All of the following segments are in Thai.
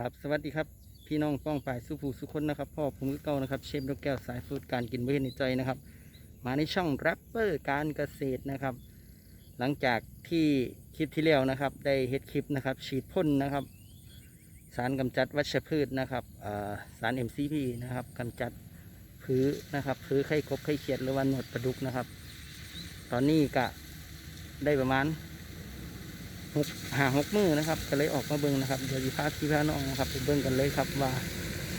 ครับสวัสดีครับ พี่น้องป้องปายสุภูสุคนนะครับ พ่อผมคือเก่านะครับ เชฟนกแก้วสายฟูดการกินเพื่อในใจนะครับ มาในช่องแรปเปอร์การเกษตรนะครับ หลังจากที่คลิปที่แล้วนะครับ ได้เฮ็ดคลิปนะครับ ฉีดพ่นนะครับ สารกำจัดวัชพืชนะครับสาร MCP นะครับกำจัดพื้นะครับพื้ไข้กบไข้เขียดหรือว่าหนวดปลาดุกนะครับ ตอนนี้ก็ได้ประมาณ หกหาหกมือนะครับก็เลยออกมาเบิ้งนะครับเดี๋ยวจะพาพี่พาน้องนะครับไปเบิ้งกันเลยครับว่า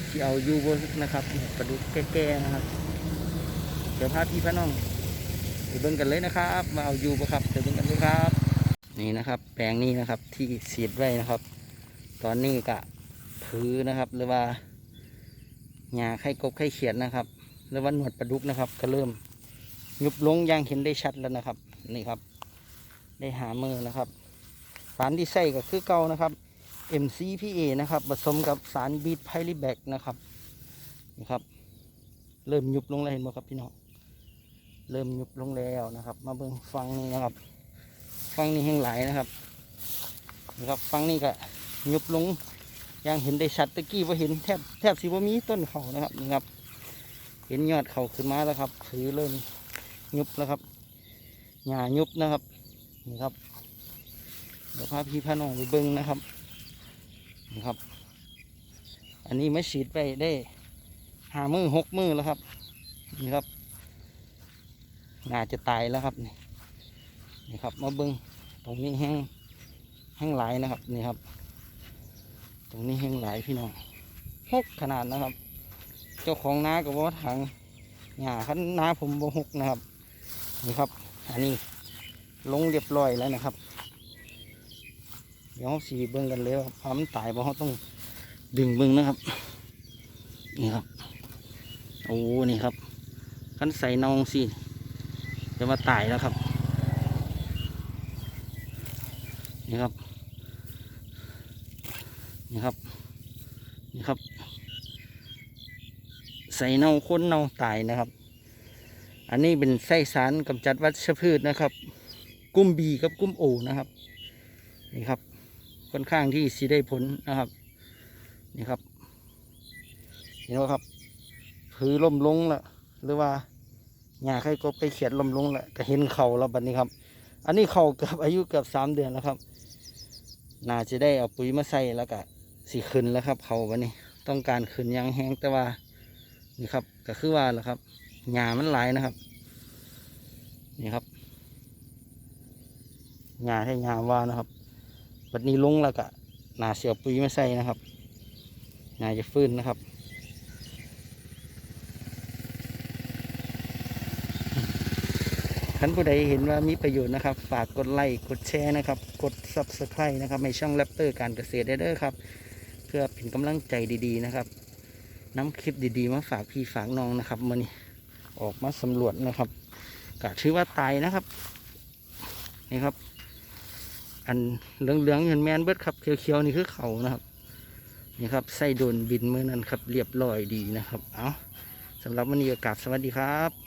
ที่เอายูโบนะครับปลาดุกแก่ๆนะครับ เดี๋ยวพาพี่พาน้องไปเบิ้งกันเลยนะครับมาเอายูบ่ครับไปเบิ้งกันเลยครับ นี่นะครับ แปลงนี้นะครับที่สีดไว้นะครับ ตอนนี้กะพื้นะครับ หรือว่าหญ้าไข่กบไข่เขียดนะครับหรือว่าหนวดปลาดุกนะครับ ก็เริ่มยุบลงอย่างเห็นได้ชัดแล้วนะครับ นี่ครับ ได้หามือนะครับ สารที่ใส่ก็คือเก่านะครับ MCPA นะครับผสมกับสารบีทไพลิแบกนะครับนี่ครับ เริ่มยุบลงแล้วเห็นไหมครับพี่น้องเริ่มยุบลงแล้วนะครับ มาเบิ่งฟังนี้นะครับ ฟังนี้แห้งหลายนะครับนี่ครับฟังนี้ก็ยุบลงย่างเห็นได้ชัดตะกี้ว่าเห็นแทบแทบสิว่ามีต้นเขานะครับนี่ครับ เห็นยอดเขาขึ้นมาแล้วครับถือเริ่มยุบแล้วครับหญ้ายุบนะครับนี่ครับ เดี๋ยวพาพี่พาน้องไปเบิ้งนะครับนี่ครับ อันนี้ไม่ฉีดไปได้หามือหกมือแล้วครับ นี่ครับน่าจะตายแล้วครับนี่นี่ครับมาเบิ้งตรงนี้แห้งแห้งหลายนะครับนี่ครับ ตรงนี้แห้งหลายพี่น้องหกขนาดนะครับ เจ้าของนากับว่าถังหญ้าคันนาผมบ่หกนะครับนี่ครับ อันนี้ลงเรียบร้อยแล้วนะครับ เดี๋ยวเราสีเบิ้งกันเลยว่าพามันตายเพราะเขาต้องดึงเบิ้งนะครับ นี่ครับ โอ้นี่ครับคันใส่นองสิจะมาตายแล้วครับ นี่ครับ นี่ครับ นี่ครับ ใส่เน่าค้นเน่าตายนะครับ อันนี้เป็นไส้สารกำจัดวัชพืชนะครับ กุ้มบีกับกุ้มโอนะครับ นี่ครับ ค่อนข้างที่สีได้ผลนะครับ นี่ครับ เห็นไหมครับผือล่มลงละหรือว่าหญ้าไข่กบไข่เขียดล่มลงละก็เห็นเข่าแล้วบัดนี้ครับ อันนี้เข่าเกือบอายุเกือบสามเดือนแล้วครับน่าจะได้เอาปุ๋ยมาใส่แล้วก็สีขึ้นแล้วครับ เขาวันนี้ต้องการขึ้นยางแห้งแต่ว่า นี่ครับก็คือว่าแหละครับหญ้ามันหลายนะครับ นี่ครับหญ้าให้หญ้าว่านะครับ บัดนี้ลงแล้วก็หนาเสียปุ๋ยมาใส่นะครับนาจะฟื้นนะครับท่านผู้ใดเห็นว่ามีประโยชน์นะครับ ฝากกดไลค์กดแชร์นะครับ กด subscribe นะครับในช่องแรปเตอร์การเกษตรได้เด้อครับ เพื่อเป็นกำลังใจดีๆนะครับน้ำคลิปดีๆ มาฝากพี่ฝากน้องนะครับมันนี้ออกมาสำรวจนะครับกะชื่อว่าตายนะครับ นี่ครับ อันเหลืองๆเห็นแมนเบิดครับเขียวๆนี่คือเขานะครับนี่ครับไส้โดนบินเมื่อนั้นครับเรียบร้อยดีนะครับเอาสำหรับวันนี้ก็กราบสวัสดีครับ